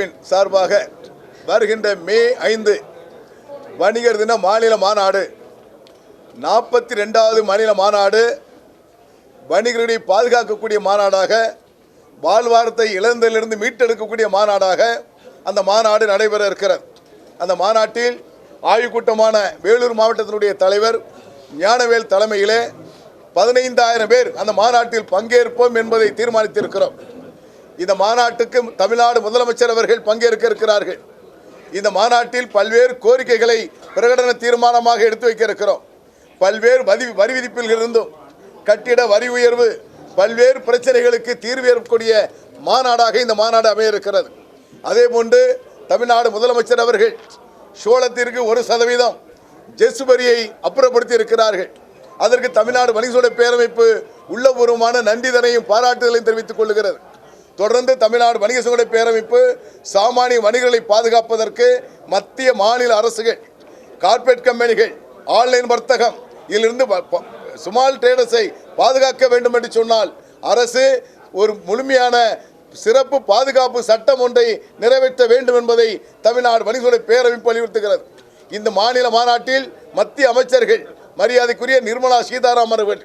அமைப்பின் சார்பாக வருகின்ற மே ஐந்து வணிகர் தின மாநில மாநாடு நாற்பத்தி ரெண்டாவது மாநில மாநாடு வணிகர்களை பாதுகாக்கக்கூடிய மாநாடாக வாழ்வாரத்தை இழந்ததிலிருந்து மீட்டெடுக்கக்கூடிய மாநாடாக அந்த மாநாடு நடைபெற இருக்கிறது. அந்த மாநாட்டில் ஆய்வுக்கூட்டமான வேலூர் மாவட்டத்தினுடைய தலைவர் ஞானவேல் தலைமையிலே பதினைந்தாயிரம் பேர் அந்த மாநாட்டில் பங்கேற்போம் என்பதை தீர்மானித்திருக்கிறோம். இந்த மாநாட்டுக்கு தமிழ்நாடு முதலமைச்சர் அவர்கள் பங்கேற்க இருக்கிறார்கள். இந்த மாநாட்டில் பல்வேறு கோரிக்கைகளை பிரகடன தீர்மானமாக எடுத்து வைக்க இருக்கிறோம். பல்வேறு வரி வரி விதிப்பில் இருந்தும் கட்டிட வரி உயர்வு பல்வேறு பிரச்சனைகளுக்கு தீர்வு ஏற்பக்கூடிய மாநாடாக இந்த மாநாடு அமைய இருக்கிறது அதே போன்று தமிழ்நாடு முதலமைச்சர் அவர்கள் சோளத்திற்கு ஒரு சதவீதம் ஜெசுபரியை அப்புறப்படுத்தி இருக்கிறார்கள் அதற்கு தமிழ்நாடு வணிகசோட பேரமைப்பு உள்ளபூர்வமான நன்றிதனையும் பாராட்டுதலையும் தெரிவித்துக் கொள்கிறது தொடர்ந்து தமிழ்நாடு வணிக சங்கட பேரமைப்பு சாமானிய வணிகர்களை பாதுகாப்பதற்கு மத்திய மாநில அரசுகள் கார்ப்பரேட் கம்பெனிகள் ஆன்லைன் வர்த்தகம் இதிலிருந்து சுமால் ட்ரேடர்ஸை பாதுகாக்க வேண்டும் என்று சொன்னால் அரசு ஒரு முழுமையான சிறப்பு பாதுகாப்பு சட்டம் ஒன்றை நிறைவேற்ற வேண்டும் என்பதை தமிழ்நாடு வணிகத்துறை பேரமைப்பு வலியுறுத்துகிறது. இந்த மாநில மாநாட்டில் மத்திய அமைச்சர்கள் மரியாதைக்குரிய நிர்மலா சீதாராமன் அவர்கள்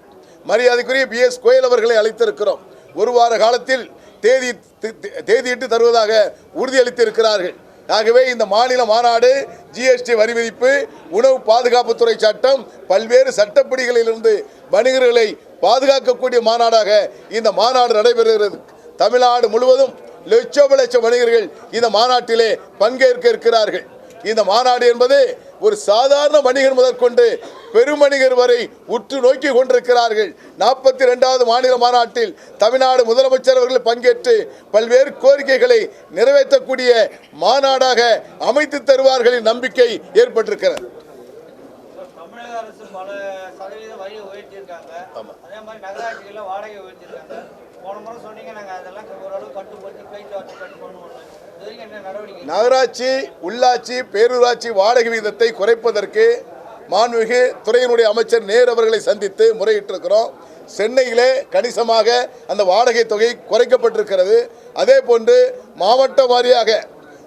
மரியாதைக்குரிய பி எஸ் கோயல் அவர்களை அழைத்திருக்கிறோம். ஒரு வார காலத்தில் தேதி தேதியிட்டு தருவதாக உறுதியளித்திருக்கிறார்கள். ஆகவே இந்த மாநில மாநாடு ஜிஎஸ்டி வரி விதிப்பு உணவு பாதுகாப்புத்துறை சட்டம் பல்வேறு சட்டப்படிகளிலிருந்து வணிகர்களை பாதுகாக்கக்கூடிய மாநாடாக இந்த மாநாடு நடைபெறுகிறது. தமிழ்நாடு முழுவதும் லட்சோப லட்சம் வணிகர்கள் இந்த மாநாட்டிலே பங்கேற்க இருக்கிறார்கள். இந்த மாநாடு என்பது ஒரு சாதாரண வணிகர் முதற்கொண்டு பெருமணிகர் வரை உற்று நோக்கி கொண்டிருக்கிறார்கள். நாற்பத்தி ரெண்டாவது மாநில மாநாட்டில் தமிழ்நாடு முதலமைச்சர் அவர்கள் பங்கேற்று பல்வேறு கோரிக்கைகளை நிறைவேற்றக்கூடிய மாநாடாக அமைத்து தருவார்கள் என்ற நம்பிக்கை ஏற்பட்டிருக்கிறது. தமிழக அரசு பல சதவீத வரியை உயர்த்தியிருக்காங்க. அதே மாதிரி நகராட்சிகள்ல வாடகை உயர்த்தியிருக்காங்க. போன முறை சொன்னீங்க நாங்க அதெல்லாம் ஓரளவு கட்டுப்படுத்தி பேச்சுவார்த்தை கட்டு பண்ணுவோம் நகராட்சி உள்ளாட்சி பேரூராட்சி வாடகை வீதத்தை குறைப்பதற்கு மாண்புமிகு துறையினுடைய அமைச்சர் நேர் அவர்களை சந்தித்து முறையிட்டிருக்கிறோம். சென்னையிலே கணிசமாக அந்த வாடகை தொகை குறைக்கப்பட்டிருக்கிறது. அதே போன்று மாவட்ட வாரியாக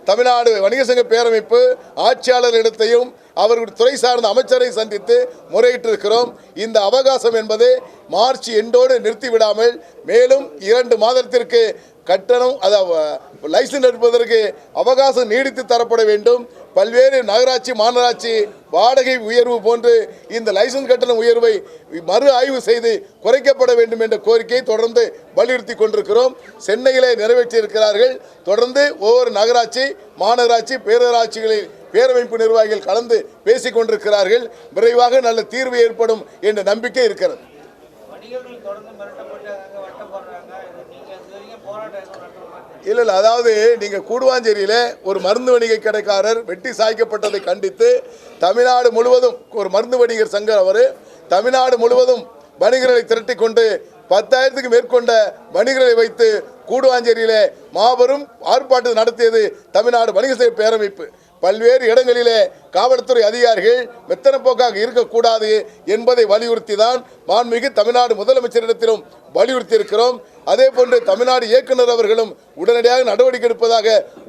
தமிழ்நாடு வணிக சங்க பேரமைப்பு ஆட்சியாளர்களிடத்தையும் அவர்கள் துறை சார்ந்த அமைச்சரை சந்தித்து முறையிட்டிருக்கிறோம். இந்த அவகாசம் என்பது மார்ச் எண்டோடு நிறுத்திவிடாமல் மேலும் இரண்டு மாதத்திற்கு கட்டணம் அதாவது லைசன்ஸ் எடுப்பதற்கு அவகாசம் நீடித்து தரப்பட வேண்டும். பல்வேறு நகராட்சி மாநகராட்சி வாடகை உயர்வு போன்று இந்த லைசன்ஸ் கட்டண உயர்வை மறு ஆய்வு செய்து குறைக்கப்பட வேண்டும் என்ற கோரிக்கையை தொடர்ந்து வலியுறுத்தி கொண்டிருக்கிறோம். சென்னையிலே நிறைவேற்றியிருக்கிறார்கள். தொடர்ந்து ஒவ்வொரு நகராட்சி மாநகராட்சி பேரூராட்சிகளில் பேரமைப்பு நிர்வாகிகள் கலந்து பேசிக் கொண்டிருக்கிறார்கள். விரைவாக நல்ல தீர்வு ஏற்படும் என்ற நம்பிக்கை இருக்கிறது. இல்லை இல்லை அதாவது நீங்கள் கூடுவாஞ்சேரியில் ஒரு மருந்து வணிகை கடைக்காரர் வெட்டி சாய்க்கப்பட்டதை கண்டித்து தமிழ்நாடு முழுவதும் ஒரு மருந்து வணிகர் சங்கம் அவர் தமிழ்நாடு முழுவதும் வணிகர்களை திரட்டி கொண்டு பத்தாயிரத்துக்கு மேற்கொண்ட வணிகர்களை வைத்து கூடுவாஞ்சேரியிலே மாபெரும் ஆர்ப்பாட்டம் நடத்தியது தமிழ்நாடு வணிக பேரமைப்பு பல்வேறு இடங்களிலே காவல்துறை அதிகாரிகள் மெத்தனப்போக்காக இருக்கக்கூடாது என்பதை வலியுறுத்தி தான் மாண்புமிகு தமிழ்நாடு முதலமைச்சரிடத்திலும் வலியுறுத்தி இருக்கிறோம் அதே போன்று தமிழ்நாடு இயக்குனர் அவர்களும் உடனடியாக நடவடிக்கை எடுப்பதாக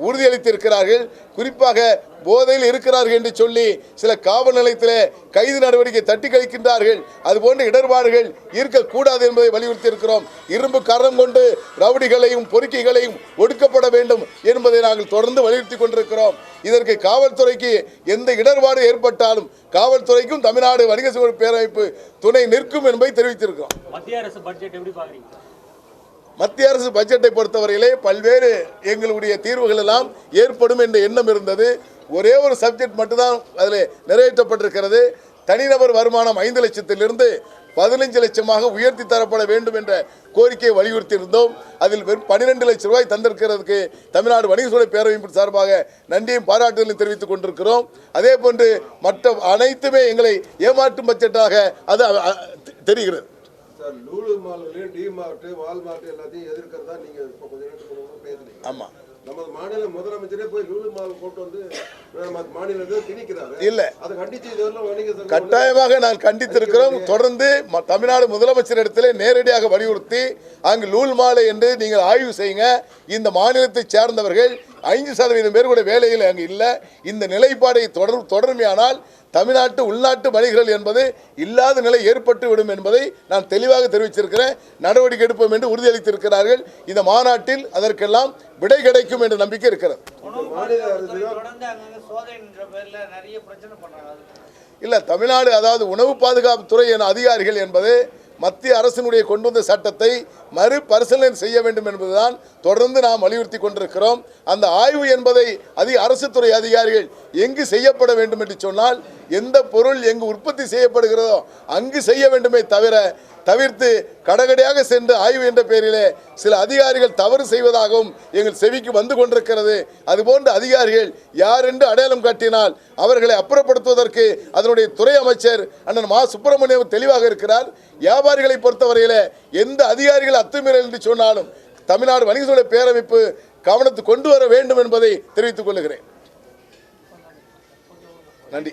உறுதியளித்திருக்கிறார்கள். குறிப்பாக போதையில் இருக்கிறார்கள் என்று சொல்லி சில காவல் நிலையத்தில் கைது நடவடிக்கை தட்டி கழிக்கின்றார்கள். அதுபோன்ற இடர்பாடுகள் இருக்கக்கூடாது என்பதை வலியுறுத்தி இருக்கிறோம் இரும்பு கரம் கொண்டு ரவுடிகளையும் பொறுக்கிகளையும் ஒடுக்கப்பட வேண்டும் என்பதை நாங்கள் தொடர்ந்து வலியுறுத்தி கொண்டிருக்கிறோம். இதற்கு காவல்துறைக்கு எந்த இடர்பாடு ஏற்பட்டாலும் காவல்துறைக்கும் தமிழ்நாடு வணிக சுவர் பேரமைப்பு துணை நிற்கும் என்பதை தெரிவித்திருக்கிறோம். மத்திய அரசு பட்ஜெட் எப்படி பாக்குறீங்க? மத்திய அரசு பட்ஜெட்டை பொறுத்தவரையிலே பல்வேறு எங்களுடைய தீர்வுகள் எல்லாம் ஏற்படும் என்ற எண்ணம் இருந்தது. ஒரே ஒரு சப்ஜெக்ட் மட்டும்தான் அதில் நிறைவேற்றப்பட்டிருக்கிறது. தனிநபர் வருமானம் ஐந்து லட்சத்திலிருந்து பதினைஞ்சு லட்சமாக உயர்த்தி தரப்பட வேண்டும் என்ற கோரிக்கையை வலியுறுத்தி இருந்தோம் அதில் வெறும் பன்னிரெண்டு லட்சம் ரூபாய் தந்திருக்கிறதுக்கு தமிழ்நாடு வணிக சூழல் பேரவையின் சார்பாக நன்றியும் பாராட்டுதலையும் தெரிவித்துக் கொண்டிருக்கிறோம். அதே போன்று மற்ற அனைத்துமே எங்களை ஏமாற்றும் பட்ஜெட்டாக அது தெரிகிறது. சார் லூலு மால்லையும் டி மார்ட் வால்மார்ட் எல்லாத்தையும் எதிர்க்கிறதா நீங்க இப்போ கொஞ்ச நேரத்துக்கு முன்னாடி பேசுனீங்க. ஆமாம் நமது மாநில முதலமைச்சரே போய் லூலு மால் போட்டு வந்து மாநிலத்தை திணிக்கிறாரு. இல்லை. அதை கண்டிச்சு கட்டாயமாக நான் கண்டித்திருக்கிறோம். தொடர்ந்து தமிழ்நாடு முதலமைச்சரிடத்திலே நேரடியாக வலியுறுத்தி அங்கு லூல் மாலை என்று நீங்கள் ஆய்வு செய்யுங்க. இந்த மாநிலத்தை சேர்ந்தவர்கள் ஐந்து சதவீதம் பேர் கூட வேலையில் அங்கு இல்லை. இந்த நிலைப்பாடை தொடர் தொடர்மையானால் தமிழ்நாட்டு உள்நாட்டு வணிகர்கள் என்பது இல்லாத நிலை ஏற்பட்டு விடும் என்பதை நான் தெளிவாக தெரிவிச்சிருக்கிறேன் நடவடிக்கை எடுப்போம் என்று உறுதியளித்திருக்கிறார்கள். இந்த மாநாட்டில் அதற்கெல்லாம் விடை கிடைக்கும் என்ற நம்பிக்கை இருக்கிறது. இல்லை தமிழ்நாடு அதாவது உணவு பாதுகாப்பு துறை என அதிகாரிகள் என்பது மத்திய அரசினுடைய கொண்டு வந்த சட்டத்தை மறுபரிசீலனை செய்ய வேண்டும் என்பதுதான் தொடர்ந்து நாம் வலியுறுத்தி கொண்டிருக்கிறோம். அந்த ஆய்வு என்பதை அதிக அரசு துறை அதிகாரிகள் எங்கு செய்யப்பட வேண்டும் என்று சொன்னால் எந்த பொருள் எங்கு உற்பத்தி செய்யப்படுகிறதோ அங்கு செய்ய வேண்டுமே தவிர தவிர்த்து கடகடையாக சென்று ஆய்வு என்ற பெயரிலே சில அதிகாரிகள் தவறு செய்வதாகவும் எங்கள் செவிக்கு வந்து கொண்டிருக்கிறது. அதுபோன்ற அதிகாரிகள் யார் என்று அடையாளம் காட்டினால் அவர்களை அப்புறப்படுத்துவதற்கு அதனுடைய துறை அமைச்சர் அண்ணன் மா. சுப்பிரமணியம் தெளிவாக இருக்கிறார். வியாபாரிகளை பொறுத்தவரையில் எந்த அதிகாரிகள் அத்துமீறல் என்று சொன்னாலும் தமிழ்நாடு வணிகத்துறை பேரமைப்பு கவனத்துக்கு கொண்டு வர வேண்டும் என்பதை தெரிவித்துக் கொள்கிறேன். நன்றி.